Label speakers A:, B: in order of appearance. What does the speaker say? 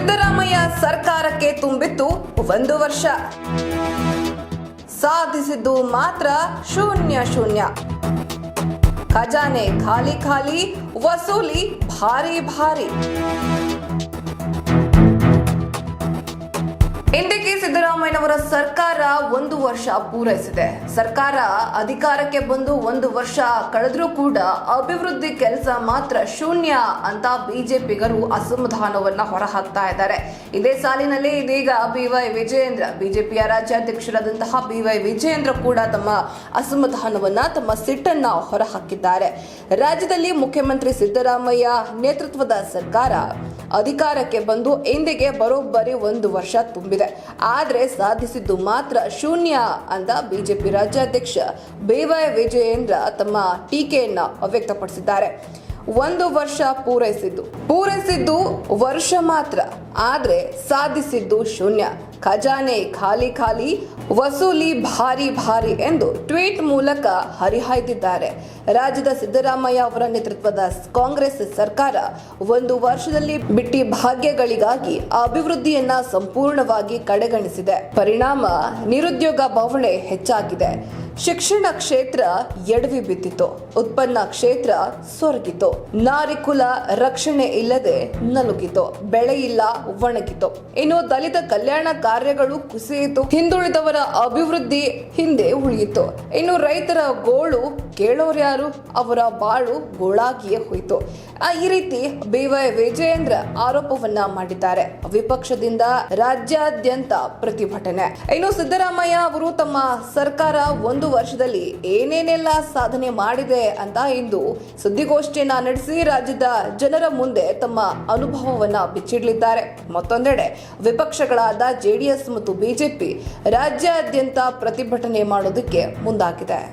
A: ಸಿದ್ದರಾಮಯ್ಯ ಸರ್ಕಾರಕ್ಕೆ ತುಂಬಿತ್ತು ಒಂದು ವರ್ಷ. ಸಾಧಿಸಿದ್ದು ಮಾತ್ರ ಶೂನ್ಯ ಶೂನ್ಯ. ಖಜಾನೆ ಖಾಲಿ ಖಾಲಿ, ವಸೂಲಿ ಭಾರಿ ಭಾರಿ. ಇಂದಿಗೆ ಸಿದ್ದರಾಮಯ್ಯನವರ ಸರ್ಕಾರ ಒಂದು ವರ್ಷ ಪೂರೈಸಿದೆ. ಸರ್ಕಾರ ಅಧಿಕಾರಕ್ಕೆ ಬಂದು ಒಂದು ವರ್ಷ ಕಳೆದ್ರೂ ಕೂಡ ಅಭಿವೃದ್ಧಿ ಕೆಲಸ ಮಾತ್ರ ಶೂನ್ಯ ಅಂತ ಬಿಜೆಪಿಗರು ಅಸಮಾಧಾನವನ್ನ ಹೊರಹಾಕ್ತಾ ಇದ್ದಾರೆ. ಇದೇ ಸಾಲಿನಲ್ಲಿ ಇದೀಗ ಬಿವೈ ವಿಜಯೇಂದ್ರ, ಬಿಜೆಪಿಯ ರಾಜ್ಯಾಧ್ಯಕ್ಷರಾದಂತಹ ಬಿವೈ ವಿಜಯೇಂದ್ರ ಕೂಡ ತಮ್ಮ ಅಸಮಾಧಾನವನ್ನ, ತಮ್ಮ ಸಿಟ್ಟನ್ನ ಹೊರಹಾಕಿದ್ದಾರೆ. ರಾಜ್ಯದಲ್ಲಿ ಮುಖ್ಯಮಂತ್ರಿ ಸಿದ್ದರಾಮಯ್ಯ ನೇತೃತ್ವದ ಸರ್ಕಾರ ಅಧಿಕಾರಕ್ಕೆ ಬಂದು ಇಂದಿಗೆ ಬರೋಬ್ಬರಿ ಒಂದು ವರ್ಷ ತುಂಬಿದೆ. ಆದರೆ ಸಾಧಿಸಿದ್ದು ಮಾತ್ರ ಶೂನ್ಯ ಅಂತ ಬಿಜೆಪಿ ರಾಜ್ಯಾಧ್ಯಕ್ಷ ಬೇವೈ ವಿಜಯೇಂದ್ರ ತಮ್ಮ ಟೀಕೆಯನ್ನ ವ್ಯಕ್ತಪಡಿಸಿದ್ದಾರೆ ಒಂದು ವರ್ಷ ಪೂರೈಸಿದ್ದು. ಪೂರೈಸಿದ್ದು ವರ್ಷ ಮಾತ್ರ, ಆದರೆ ಸಾಧಿಸಿದ್ದು ಶೂನ್ಯ. ಖಜಾನೆ ಖಾಲಿ ಖಾಲಿ, ವಸೂಲಿ ಭಾರಿ ಭಾರಿ ಎಂದು ಟ್ವೀಟ್ ಮೂಲಕ ಹರಿಹಾಯ್ದಿದ್ದಾರೆ. ರಾಜ್ಯದ ಸಿದ್ದರಾಮಯ್ಯ ಅವರ ನೇತೃತ್ವದ ಕಾಂಗ್ರೆಸ್ ಸರ್ಕಾರ ಒಂದು ವರ್ಷದಲ್ಲಿ ಬಿಟ್ಟಿ ಭಾಗ್ಯಗಳಿಗಾಗಿ ಅಭಿವೃದ್ಧಿಯನ್ನ ಸಂಪೂರ್ಣವಾಗಿ ಕಡೆಗಣಿಸಿದೆ. ಪರಿಣಾಮ ನಿರುದ್ಯೋಗ ಬವಣೆ ಹೆಚ್ಚಾಗಿದೆ. ಶಿಕ್ಷಣ ಕ್ಷೇತ್ರ ಎಡವಿ ಬಿದ್ದಿತು ಉತ್ಪನ್ನ ಕ್ಷೇತ್ರ ಸೊರಗಿತು ನಾರಿಕುಲ ರಕ್ಷಣೆ ಇಲ್ಲದೆ ನಲುಗಿತು ಬೆಳೆ ಇಲ್ಲ ಒಣಗಿತು ಇನ್ನು ದಲಿತ ಕಲ್ಯಾಣ ಕಾರ್ಯಗಳು ಕುಸಿಯಿತು. ಹಿಂದುಳಿದವರ ಅಭಿವೃದ್ಧಿ ಹಿಂದೆ ಉಳಿಯಿತು. ಇನ್ನು ರೈತರ ಗೋಳು ಕೇಳೋರ್ಯಾರು ಅವರ ಬಾಳು ಗೋಳಾಗಿಯೇ ಹೋಯಿತು. ಈ ರೀತಿ ಬಿವೈ ವಿಜಯೇಂದ್ರ ಆರೋಪವನ್ನ ಮಾಡಿದ್ದಾರೆ. ವಿಪಕ್ಷದಿಂದ ರಾಜ್ಯಾದ್ಯಂತ ಪ್ರತಿಭಟನೆ. ಇನ್ನು ಸಿದ್ದರಾಮಯ್ಯ ಅವರು ತಮ್ಮ ಸರ್ಕಾರ ಒಂದು ವರ್ಷದಲ್ಲಿ ಏನೇನೆಲ್ಲ ಸಾಧನೆ ಮಾಡಿದೆ ಅಂತ ಇಂದು ಸುದ್ದಿಗೋಷ್ಠಿಯನ್ನ ನಡೆಸಿ ರಾಜ್ಯದ ಜನರ ಮುಂದೆ ತಮ್ಮ ಅನುಭವವನ್ನ ಬಿಚ್ಚಿಡಲಿದ್ದಾರೆ. ಮತ್ತೊಂದೆಡೆ ವಿಪಕ್ಷಗಳಾದ ಜೆಡಿಎಸ್ ಮತ್ತು ಬಿಜೆಪಿ ರಾಜ್ಯಾದ್ಯಂತ ಪ್ರತಿಭಟನೆ ಮಾಡೋದಕ್ಕೆ ಮುಂದಾಗಿದೆ.